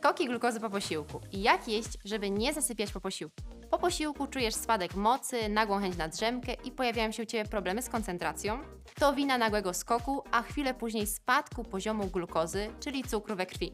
Skoki glukozy po posiłku. Jak jeść, żeby nie zasypiać po posiłku? Po posiłku czujesz spadek mocy, nagłą chęć na drzemkę i pojawiają się u Ciebie problemy z koncentracją? To wina nagłego skoku, a chwilę później spadku poziomu glukozy, czyli cukru we krwi.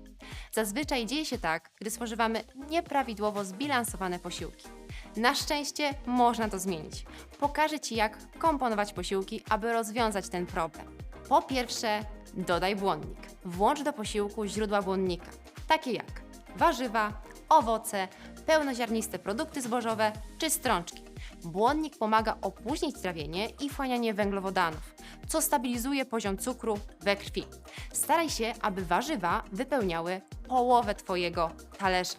Zazwyczaj dzieje się tak, gdy spożywamy nieprawidłowo zbilansowane posiłki. Na szczęście można to zmienić. Pokażę Ci, jak komponować posiłki, aby rozwiązać ten problem. Po pierwsze, dodaj błonnik. Włącz do posiłku źródła błonnika, takie jak warzywa, owoce, pełnoziarniste produkty zbożowe czy strączki. Błonnik pomaga opóźnić trawienie i wchłanianie węglowodanów, co stabilizuje poziom cukru we krwi. Staraj się, aby warzywa wypełniały połowę Twojego talerza.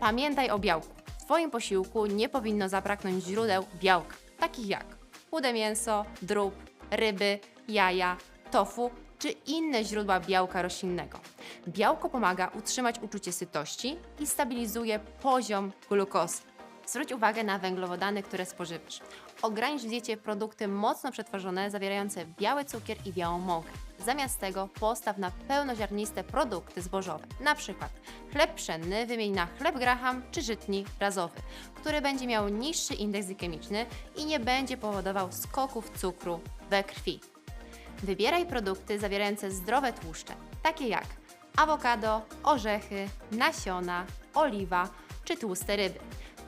Pamiętaj o białku. W Twoim posiłku nie powinno zabraknąć źródeł białka, takich jak chude mięso, drób, ryby, jaja, tofu czy inne źródła białka roślinnego. Białko pomaga utrzymać uczucie sytości i stabilizuje poziom glukozy. Zwróć uwagę na węglowodany, które spożywasz. Ogranicz w diecie produkty mocno przetworzone, zawierające biały cukier i białą mąkę. Zamiast tego postaw na pełnoziarniste produkty zbożowe, na przykład chleb pszenny wymień na chleb graham czy żytni razowy, który będzie miał niższy indeks glikemiczny i nie będzie powodował skoków cukru we krwi. Wybieraj produkty zawierające zdrowe tłuszcze, takie jak awokado, orzechy, nasiona, oliwa czy tłuste ryby.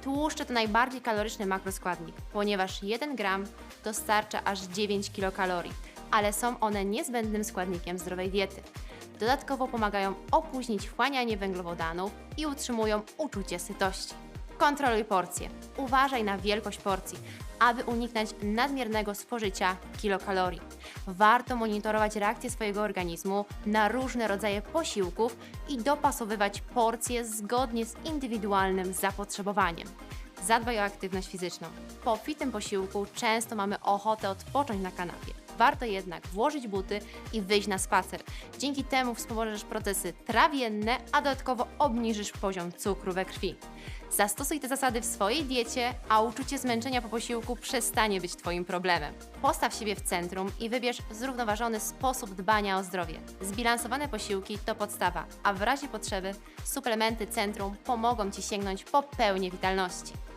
Tłuszcze to najbardziej kaloryczny makroskładnik, ponieważ 1 gram dostarcza aż 9 kilokalorii, ale są one niezbędnym składnikiem zdrowej diety. Dodatkowo pomagają opóźnić wchłanianie węglowodanów i utrzymują uczucie sytości. Kontroluj porcje. Uważaj na wielkość porcji, aby uniknąć nadmiernego spożycia kilokalorii. Warto monitorować reakcję swojego organizmu na różne rodzaje posiłków i dopasowywać porcje zgodnie z indywidualnym zapotrzebowaniem. Zadbaj o aktywność fizyczną. Po obfitym posiłku często mamy ochotę odpocząć na kanapie. Warto jednak włożyć buty i wyjść na spacer. Dzięki temu wspomożesz procesy trawienne, a dodatkowo obniżysz poziom cukru we krwi. Zastosuj te zasady w swojej diecie, a uczucie zmęczenia po posiłku przestanie być Twoim problemem. Postaw siebie w centrum i wybierz zrównoważony sposób dbania o zdrowie. Zbilansowane posiłki to podstawa, a w razie potrzeby suplementy centrum pomogą Ci sięgnąć po pełnię witalności.